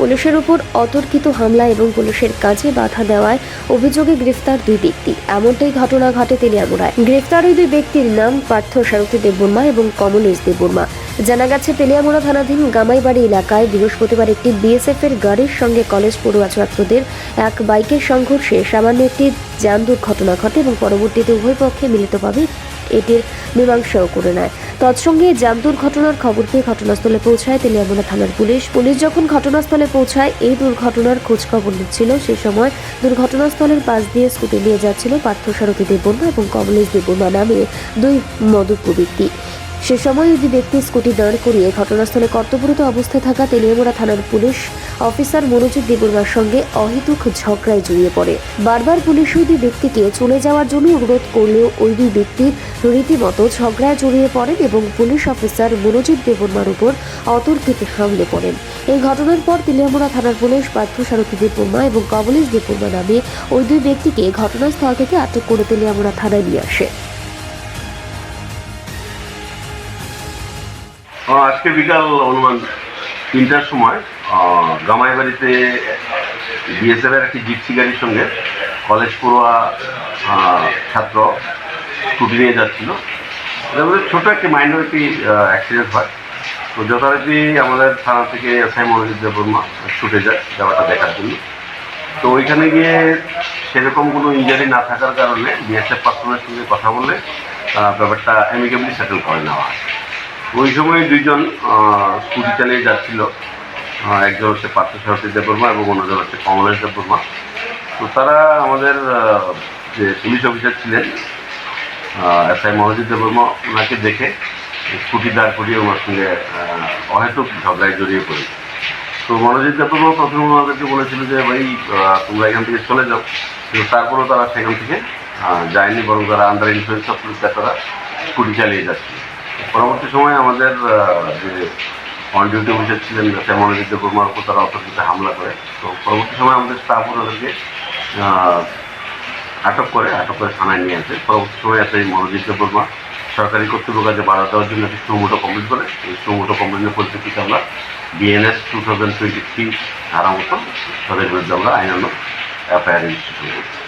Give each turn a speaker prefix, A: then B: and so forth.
A: পুলিশের উপর অতর্কিত হামলা এবং পুলিশের কাজে বাধা দেওয়ায় অভিযোগে গ্রেফতার দুই ব্যক্তি। এমনটাই ঘটনা ঘটে তেলিয়ামুড়ায়। গ্রেফতার ওই দুই ব্যক্তির নাম পার্থ সারথী দেববর্মা এবং কমলেশ দেববর্মা। জানা গেছে, তেলিয়ামুড়া থানাধীন গামাইবাড়ি এলাকায় বৃহস্পতিবার একটি বিএসএফ এর গাড়ির সঙ্গে কলেজ পড়ুয়া ছাত্রদের এক বাইকের সংঘর্ষে সামান্য একটি যান দুর্ঘটনা ঘটে এবং পরবর্তীতে উভয় পক্ষে মিলিতভাবে এটির মীমাংসাও করে নেয়। তৎসঙ্গে যান দুর্ঘটনার খবর পেয়ে ঘটনাস্থলে পৌঁছায় তেলিয়ামুড়া থানার পুলিশ। পুলিশ যখন ঘটনাস্থলে পৌঁছায়, এই দুর্ঘটনার খোঁজ খবর নিচ্ছিল। সেই সময় দুর্ঘটনাস্থলের পাশ দিয়ে স্কুটি নিয়ে যাচ্ছিল পার্থ সারথী দেববর্মা এবং কমলেশ দেববর্মা নামে দুই মদক ব্যক্তি সে সময় দুই ব্যক্তি স্কুটি দাঁড় করিয়ে ঘটনাস্থলে কর্তব্যরত অবস্থায় থাকা তেলিয়ামোড়া থানার পুলিশ অফিসার মনোজিৎ দেববর্মার সঙ্গে অহেতুক ঝগড়ায় জড়িয়ে পড়ে। বারবার পুলিশ ওই দুই ব্যক্তিকে চলে যাওয়ার জন্য অনুরোধ করলেও ওই দুই ব্যক্তি রীতিমতো ঝগড়ায় জড়িয়ে পড়েন এবং পুলিশ অফিসার মনোজিৎ দেববর্মার উপর অতর্কিত হামলে পড়েন। এই ঘটনার পর তেলিয়ামোড়া থানার পুলিশ পার্থ সারথী দেববর্মা এবং কমলেশ দেববর্মা নামে ওই দুই ব্যক্তিকে ঘটনাস্থল থেকে আটক করে তেলিয়ামুড়া থানায় নিয়ে আসে।
B: আজকে বিকাল অনুমান তিনটার সময় আহ, গামাইবাড়িতে বিএসএফ এর একটি জিপসি গাড়ির সঙ্গে কলেজ পড়ুয়া ছাত্র স্কুটি নিয়ে যাচ্ছিল। মধ্যে ছোটো একটি মাইনর একটি অ্যাক্সিডেন্ট হয়। তো যথারীতি আমাদের থানা থেকে এসআই মনোজিৎ দেববর্মা ছুটে যায় যাওয়াটা দেখার জন্য। তো ওইখানে গিয়ে সেরকম কোনো ইঞ্জারি না থাকার কারণে বিএসএফ পার্সনের সঙ্গে কথা বলে ব্যাপারটা অ্যামিকেবলি সেটেল করে নেওয়া হয়। ওই সময় দুইজন স্কুটি চালিয়ে যাচ্ছিল। একজন হচ্ছে পার্থ সারথী দেববর্মা এবং অন্যজন হচ্ছে কমলেশ দেববর্মা। তো তারা আমাদের যে পুলিশ অফিসার ছিলেন এস আই মনোজিৎ দেববর্মা, ওনাকে দেখে স্কুটি দাঁড় করিয়ে ওনার সঙ্গে অহেতুক ঝগড়ায় জড়িয়ে পড়ে। তো মনোজিৎ দেববর্মা প্রথমে ওনাদেরকে বলেছিল যে, ভাই তোমরা এখান থেকে চলে যাও। কিন্তু তারপরেও তারা সেখান থেকে যায়নি, বরং তারা আন্ডার ইনফ্লুয়েন্স অফ পুলিশ তারা স্কুটি চালিয়ে যাচ্ছিল। পরবর্তী সময়ে আমাদের যে অন ডিউটি অফিসার ছিলেন যাতে মনোজিৎ দেববর্মার উপর তারা অতর্কিত হামলা করে। তো পরবর্তী সময় আমাদের স্টাফ ওনাদেরকে আটক করে আটক করে থানায় নিয়ে আসে। পরবর্তী সময় আছে মনোজিৎ দেববর্মা সরকারি কর্তৃপক্ষ বাধা দেওয়ার জন্য একটি সুমোটো কমপ্লিট করে। এই সুমোটো কমপ্লিটের পরিপ্রেক্ষিতে আমরা BNS two thousand twenty three ধারা মতো তাদের বিরুদ্ধে আমরা আইনান্য এফআইআর রেজিস্ট্রেশন করছি।